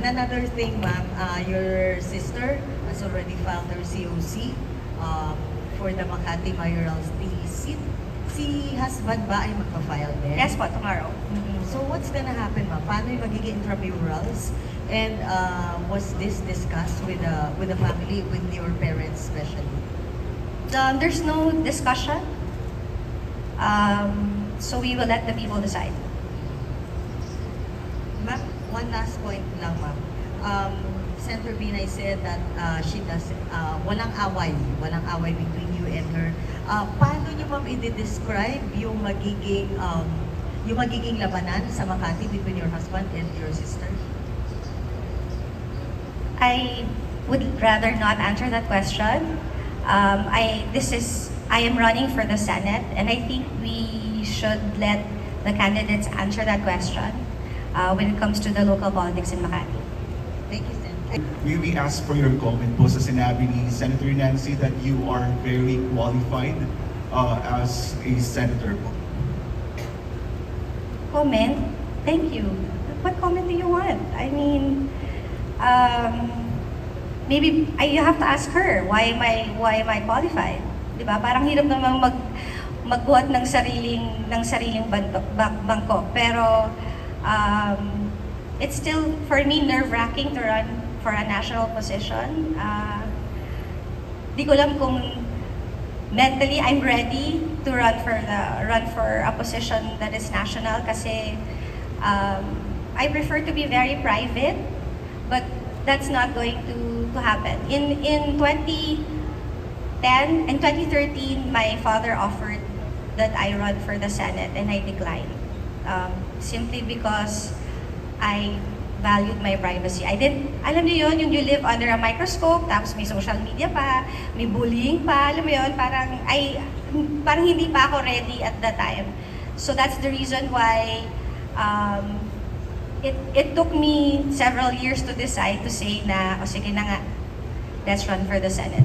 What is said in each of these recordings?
And another thing, ma'am, uh, your sister has already filed her COC um, for the Makati mayoral seat. Si husband ba ay magpa-file din? Yes po, tomorrow. Mhm. So what's gonna happen, ma'am? Paano yung magiging intramurals? And uh, was this discussed with the with the family, with your parents especially? Um, there's no discussion. Um, so we will let the people decide. Ma'am, one last point lang, ma'am. Um, Senator Binay said that uh, she does, uh, walang away, walang away between you and her. Uh, paano niyo, ma'am, i-describe yung magiging, um, yung magiging labanan sa Makati between your husband and your sister? I would rather not answer that question. Um, I this is I am running for the Senate, and I think we should let the candidates answer that question uh, when it comes to the local politics in Makati. Thank you, Sen. We, we ask for your comment po sa sinabi ni Senator Nancy that you are very qualified uh, as a senator po. Comment? Thank you. What comment do you want? I mean, um, maybe I, you have to ask her why am I why am I qualified? 'Di ba? Parang hirap namang mag magbuhat ng sariling ng sariling bangko. Pero um, it's still for me nerve-wracking to run for a national position. Uh, di ko alam kung mentally I'm ready to run for the run for a position that is national kasi um, I prefer to be very private but that's not going to to happen. In in 2010 in 2013 my father offered that I run for the Senate and I declined um, simply because I valued my privacy. I didn't, alam niyo yun, yung you live under a microscope, tapos may social media pa, may bullying pa, alam mo yun, parang, I, parang hindi pa ako ready at that time. So that's the reason why um, it, it took me several years to decide to say na, o sige na nga, let's run for the Senate.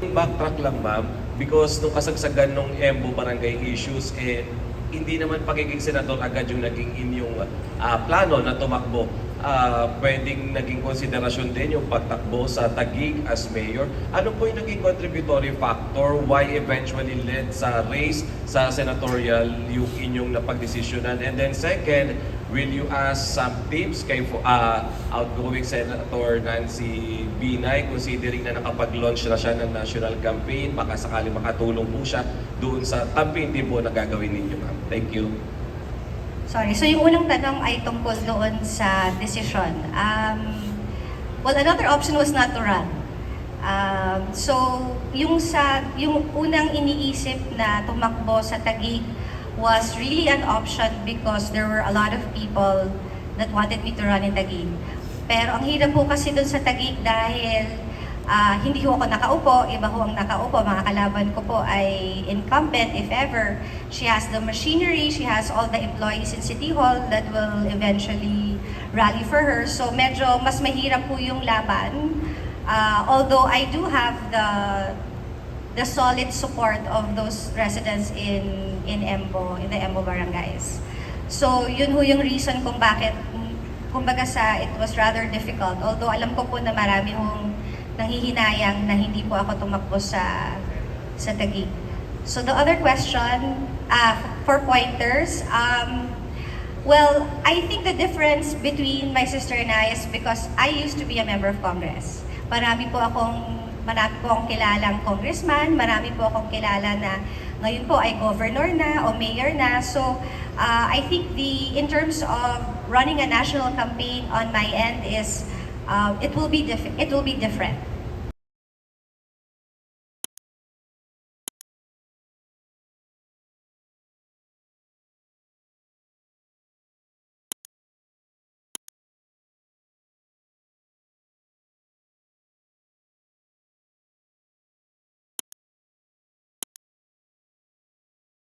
Backtrack lang ma'am, because nung kasagsagan ng EMBO barangay issues, eh, hindi naman pagiging senador agad yung naging inyong ah, plano na tumakbo. Ah, pwedeng naging konsiderasyon din yung pagtakbo sa Tagig as mayor. Ano po yung naging contributory factor why eventually led sa race sa senatorial yung inyong napagdesisyonan? And then second, will you ask some tips kay ah, outgoing Senator Nancy Binay considering na nakapag-launch na siya ng national campaign, baka sakali makatulong po siya doon sa campaign din po na gagawin ninyo, ma'am. Thank you. Sorry. So yung unang tanong ay tungkol doon sa decision. Um, well, another option was not to run. Um, so yung sa yung unang iniisip na tumakbo sa Taguig was really an option because there were a lot of people that wanted me to run in Taguig. Pero ang hirap po kasi doon sa Taguig dahil Ah, hindi ho ako nakaupo, iba ho ang nakaupo. Mga kalaban ko po ay incumbent if ever. She has the machinery, she has all the employees in City Hall that will eventually rally for her. So medyo mas mahirap po yung laban. Ah, although I do have the the solid support of those residents in in Embo, in the Embo barangays. So yun ho yung reason kung bakit kumbaga sa it was rather difficult. Although alam ko po na marami hong nanghihinayang na hindi po ako tumakbo sa sa Taguig. So the other question uh, for pointers, um, well, I think the difference between my sister and I is because I used to be a member of Congress. Marami po akong marami po akong kilalang congressman, marami po akong kilala na ngayon po ay governor na o mayor na. So, uh, I think the in terms of running a national campaign on my end is uh, it will be it will be different.